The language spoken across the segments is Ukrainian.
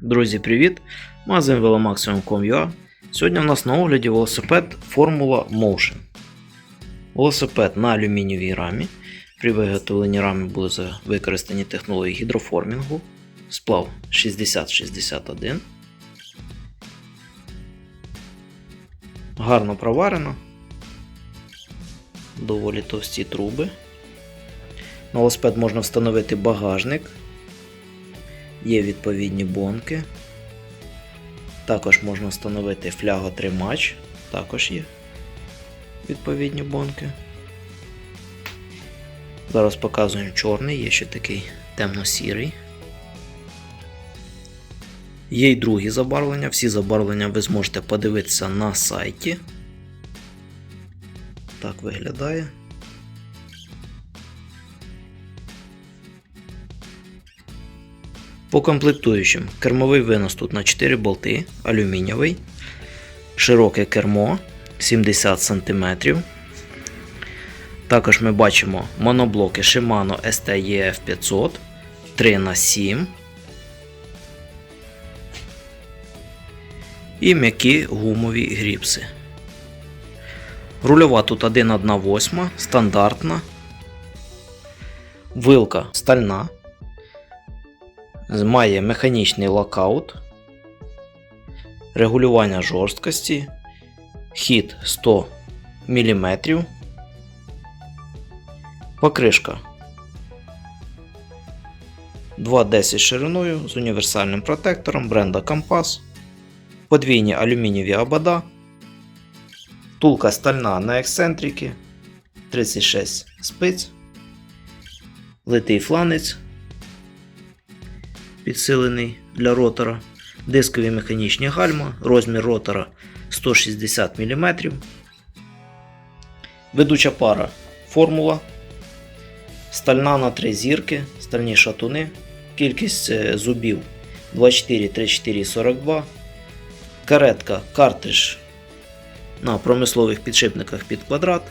Друзі, привіт! Магазин velomaximum.com.ua Сьогодні у нас на огляді велосипед Formula Motion. Велосипед на алюмінієвій рамі. При виготовленні рами були використані технології гідроформінгу. Сплав 6061. Гарно проварено. Доволі товсті труби. На велосипед можна встановити багажник. Є відповідні бонки. Також можна встановити фляготримач. Також є відповідні бонки. Зараз показуємо чорний, є ще такий темно-сірий. Є й другі забарвлення. Всі забарвлення ви зможете подивитися на сайті. Так виглядає. По комплектуючим. Кермовий винос тут на 4 болти, алюмінієвий, широке кермо. 70 см. Також ми бачимо моноблоки Shimano STEF 500 3х7 і м'які гумові гріпси. Рульова тут 1,1,8, стандартна. Вилка стальна має механічний локаут, регулювання жорсткості, хід 100 мм, покришка 2,10 шириною з універсальним протектором бренда Компас, подвійні алюмінієві обода, втулка стальна на ексцентрики, 36 спиць, литий фланець підсилений для ротора, дискові механічні гальма, розмір ротора 160 мм. Ведуча пара формула, стальна на 3 зірки, стальні шатуни, кількість е, зубів 24, 34 42, каретка картридж на промислових підшипниках під квадрат.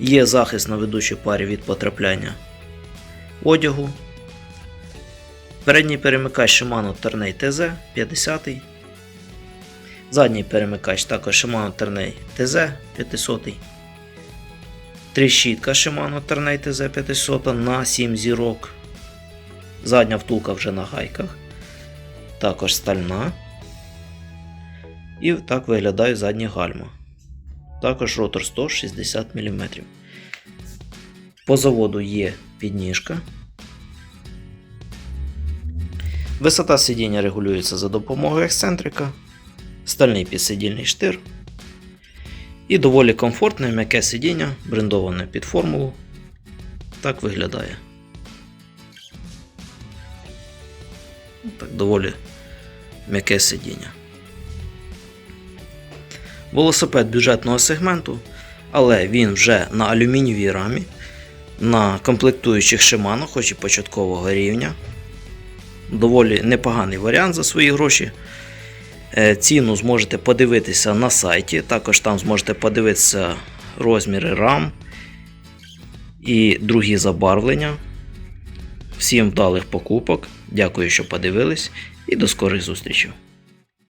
Є захист на ведучій парі від потрапляння одягу. Передній перемикач Shimano Ternay TZ 50. Задній перемикач також Shimano Ternay TZ 500. Тріщітка Shimano Ternay TZ 500 на 7 зірок. Задня втулка вже на гайках. Також стальна. І так виглядає задні гальма. Також ротор 160 мм. По заводу є підніжка. Висота сидіння регулюється за допомогою ексцентрика, стальний підсидільний штир і доволі комфортне м'яке сидіння, брендоване під формулу. Так виглядає. Так, доволі м'яке сидіння. Велосипед бюджетного сегменту, але він вже на алюмінієвій рамі, на комплектуючих Shimano, хоч і початкового рівня доволі непоганий варіант за свої гроші. Е, Ціну зможете подивитися на сайті. Також там зможете подивитися розміри RAM і другі забарвлення. Всім вдалих покупок. Дякую, що подивились, і до скорих зустрічей.